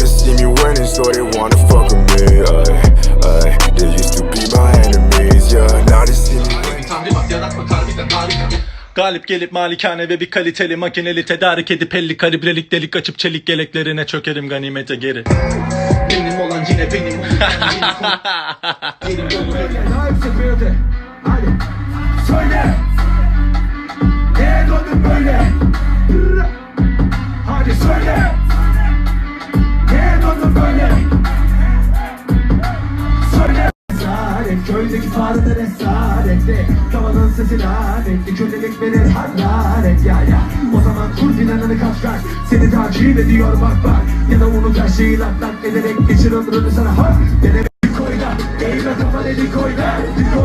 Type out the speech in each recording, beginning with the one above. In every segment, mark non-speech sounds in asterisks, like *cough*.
they see me winning, so they wanna fuck with me. Ay, ay, they used to be my enemies, yeah. Now they see me Galip gelip malikane ve bir kaliteli makineli tedarik edip 50 kalibrelik delik açıp çelik geleklerine çökerim ganimete geri. Benim olan yine benim. Gönlüm- bir. Hadi. Söyle. Neye döndün böyle? Hararet ya ya O zaman kur planını kaç kaç Seni takip ediyor bak bak Ya da unut her şeyi lak lak ederek Geçir ömrünü sana ha Deneme koyda Eğme kafa Bir koyda Bir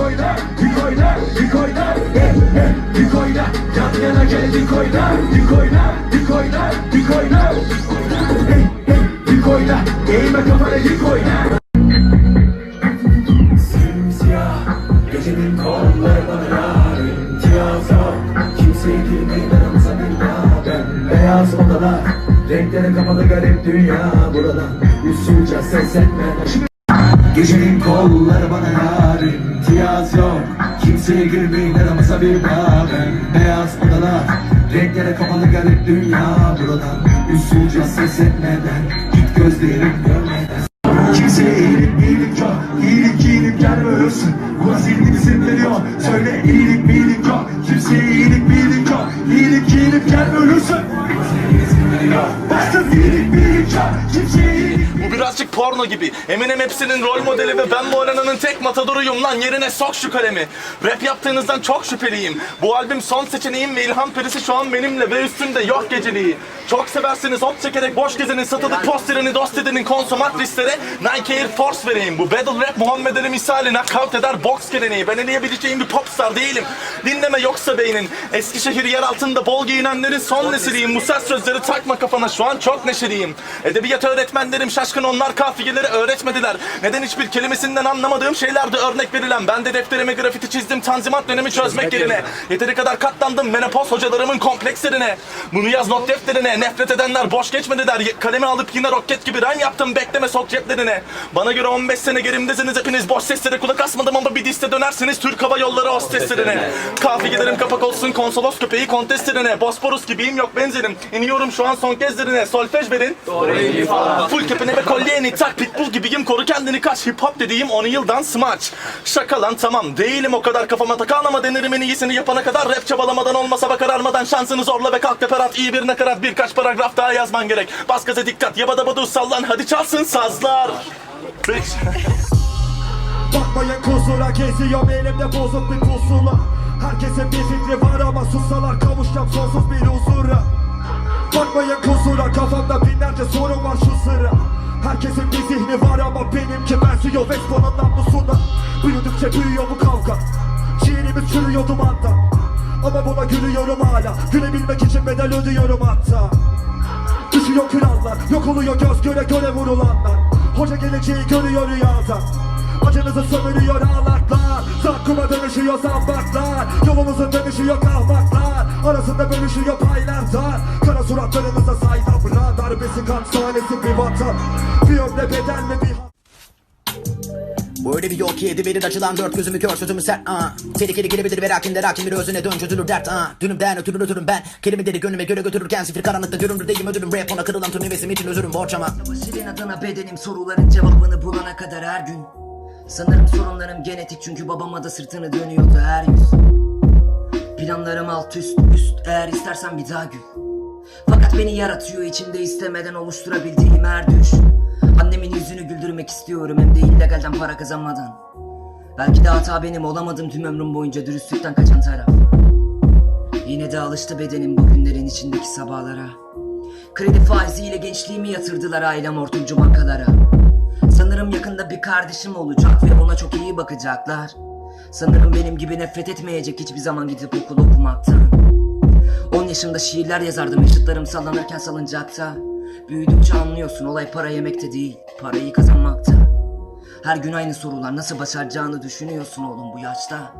koyda Bir koyda Bir koyda Eh eh Bir koyda Yan yana geldik oyna Bir koyda Bir koyda Bir koyda Eh eh Bir koyda Eğme kafa dedik oyna dünya Buradan usulca ses etme Gecenin kolları bana yar İmtiyaz yok. Kimseye girmeyin aramıza bir Ben beyaz odalar Renklere kapalı garip dünya Buradan usulca ses etmeden Git gözlerim görmeden. Kimseye iyilik iyilik yok. İyilik iyilik gelme ölürsün Buna bizim veriyor. Söyle iyilik iyilik yok. Kimseye iyilik iyilik yok. İyilik iyilik gelme ölürsün. Bastın iyilik porno gibi. Eminem hepsinin rol modeli ve ben bu arananın tek matadoruyum lan yerine sok şu kalemi. Rap yaptığınızdan çok şüpheliyim. Bu albüm son seçeneğim ve ilham perisi şu an benimle ve üstünde yok geceliği. Çok seversiniz ot çekerek boş gezenin satılık posterini dost edenin konsomat listere Nike Air Force vereyim. Bu battle rap Muhammed Ali misali knockout eder boks geleneği. Ben eleyebileceğim bir popstar değilim. Dinleme yoksa beynin. Eskişehir yer altında bol giyinenlerin son nesiliyim. Bu ses sözleri takma kafana şu an çok neşeliyim. Edebiyat öğretmenlerim şaşkın onlar kafiyeleri öğretmediler. Neden hiçbir kelimesinden anlamadığım şeylerde örnek verilen. Ben de defterime grafiti çizdim tanzimat dönemi çözmek yerine. Yeteri kadar katlandım menopoz hocalarımın komplekslerine. Bunu yaz not defterine. Nefret edenler boş geçmediler. Kalemi alıp yine roket gibi rhyme yaptım bekleme sok ceplerine. Bana göre 15 sene gerimdesiniz hepiniz boş seslere kulak asmadım ama bir diste dönersiniz Türk Hava Yolları hosteslerine. Kafiyelerim kapak olsun konsolos köpeği kontestlerine. Bosporus gibiyim yok benzerim. İniyorum şu an son kezderine. Solfej verin. Full kepine ve kolyeni tak pitbull gibiyim koru kendini kaç. Hip hop dediğim 10 yıldan smaç. Şaka lan tamam. Değilim o kadar kafama takan ama denerim en iyisini yapana kadar. Rap çabalamadan olmasa bak kararmadan. Şansını zorla ve kalk teperat iyi bir nakarat birkaç paragraf daha yazman gerek. Bas gaza dikkat yabada badu sallan. Hadi çalsın sazlar. Bakmayın *laughs* kusura geziyorum elimde bozuk bir pusula. Herkesin bir fikri var ama sussalar kavuşacağım sonsuz bir huzura. Bakmayın kusura kafamda binlerce soru var şu sıra benziyor Vespan'ın namlusuna Büyüdükçe büyüyor bu kavga. Şiirimiz çürüyor dumanda. Ama buna gülüyorum hala. Gülebilmek için bedel ödüyorum hatta. Düşüyor krallar Yok oluyor göz göre göre vurulanlar. Hoca geleceği görüyor rüyada. Acınızı sömürüyor ağlaklar. Zakkuma dönüşüyor zambaklar. Yolunuzun dönüşüyor kahmaklar Arasında bölüşüyor paylar dar Kara suratlarınıza saydam Darbesi kan sahnesi bir vatan. Bir ömre bedel mi bir Bu öyle bir yol ki yedi verir açılan dört gözümü kör sözümü sert aa. Tehlikeli gelebilir ve lakin de bir özüne dön çözülür dert aa. Dünümden ötürür ötürüm ben. Kelimeleri gönlüme göre götürürken sifir karanlıkta görünür değilim ödülüm Rap ona kırılan tüm hevesim için özürüm borç ama. Senin adına bedenim soruların cevabını bulana kadar her gün. Sanırım sorunlarım genetik çünkü babama da sırtını dönüyordu her yüz. Planlarım alt üst üst. Eğer istersen bir daha gül. Fakat beni yaratıyor içimde istemeden oluşturabildiğim her düş Annemin yüzünü güldürmek istiyorum hem de illegalden para kazanmadan. Belki de hata benim olamadım tüm ömrüm boyunca dürüstlükten kaçan taraf. Yine de alıştı bedenim bu günlerin içindeki sabahlara. Kredi faiziyle gençliğimi yatırdılar ailem hortumcu bankalara. Sanırım yakında bir kardeşim olacak ve ona çok iyi bakacaklar. Sanırım benim gibi nefret etmeyecek hiçbir zaman gidip okul okumaktan. 10 yaşımda şiirler yazardım ışıklarım sallanırken salıncakta Büyüdükçe anlıyorsun olay para yemekte değil parayı kazanmakta Her gün aynı sorular. Nasıl başaracağını düşünüyorsun oğlum bu yaşta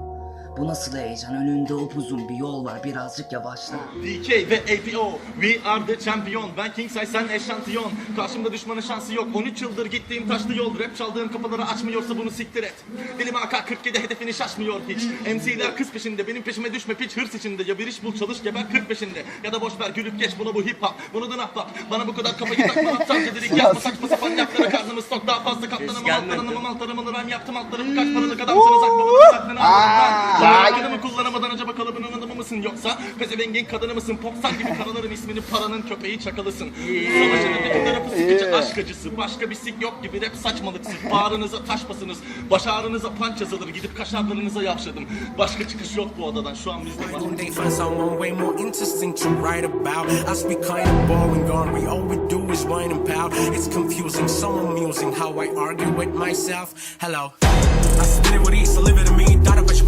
Bu nasıl heyecan? Önünde upuzun bir yol var. Birazcık yavaşla. DK ve APO We are the champion. Ben king size sen eşantiyon. Karşımda düşmanın şansı yok. 13 yıldır gittiğim taşlı yol Rap çaldığım kapıları açmıyorsa bunu siktir et. Dilim AK-47 hedefini şaşmıyor hiç. MC'ler kız peşinde benim peşime düşme piç hırs içinde. Ya bir iş bul çalış geber 40 peşinde. Ya da boş ver gülüp geç bunu bu hip hop Bunu da nahlap Bana bu kadar kafayı takma Sadece dedik yapma saçma sapan yaptıra karnımız tok. Daha fazla katlanamam altlarımı ben yaptım altlarımı Kaç paralık adamsınız aklımı aklını Aklımı kullanamadan acaba kalıbının adamı mısın yoksa Pezevengin kadını mısın? Popstar gibi karaların ismini paranın köpeği çakalısın. Savaşın öteki tarafı sıkıcı aşk acısı. Başka bir sik yok gibi rap saçmalık Siz bağrınıza taş basınız. Baş ağrınıza panç yazılır. Gidip kaşarlarınıza yavşadım Başka çıkış yok bu odadan şu an bizde var. One day find someone way more interesting to write about. I speak kind of boring, aren't we? All we do is whine and pout. It's confusing, so amusing how I argue with myself. Hello. I spit it with ease, so live it in me. Daughter, but you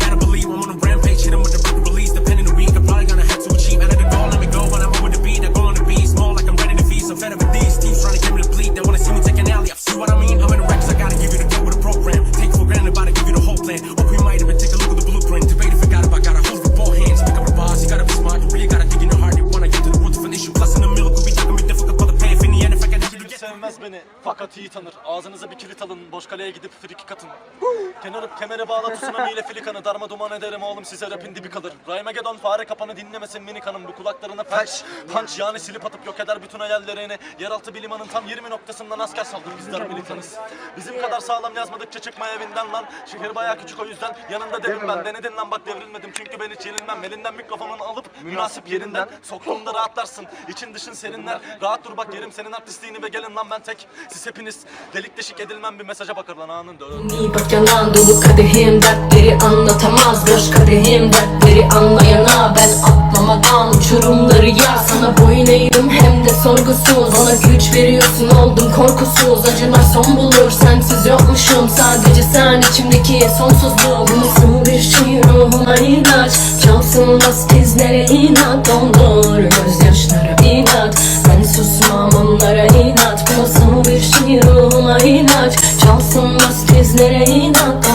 tanır. Ağzınıza bir kilit alın boş kaleye gidip friki katın. Kenarı kemere bağla tsunami ile filikanı Darma duman ederim oğlum size rapin dibi kalır. Raymagedon fare kapanı dinlemesin mini kanım. Bu kulaklarına felç punch yani silip atıp yok eder bütün hayallerini. Yeraltı bilimanın tam 20 noktasından asker saldık bizler militanız Bizim kadar sağlam yazmadıkça çıkma evinden lan. Şehir baya küçük o yüzden. Yanında devrim ben Denedin lan bak devrilmedim. Çünkü ben hiç yenilmem. Elinden mikrofonunu alıp münasip yerinden Soktuğunda rahatlarsın. İçin dışın serinler Rahat dur bak yerim senin artistliğini ve gelin lan ben tek. Siz hepiniz delik deşik edilmem bir mesaja bakar lan anında İyi bak yalan dolu kadehim dertleri anlatamaz. Boş kadehim dertleri anlayana Ben atlamadan uçurumları ya Sana boyun eğdim hem de sorgusuz. Bana güç veriyorsun oldum korkusuz. Acılar son bulur sensiz yokmuşum. Sadece sen içimdeki sonsuzluğum Bu nasıl bir şey ruhuma ilaç Çalsın bas dizlere inat. Doldur gözyaşlara inat. Ben susmam onlara inat Şey ruhuma ilaç Çalsın bas dizlere inat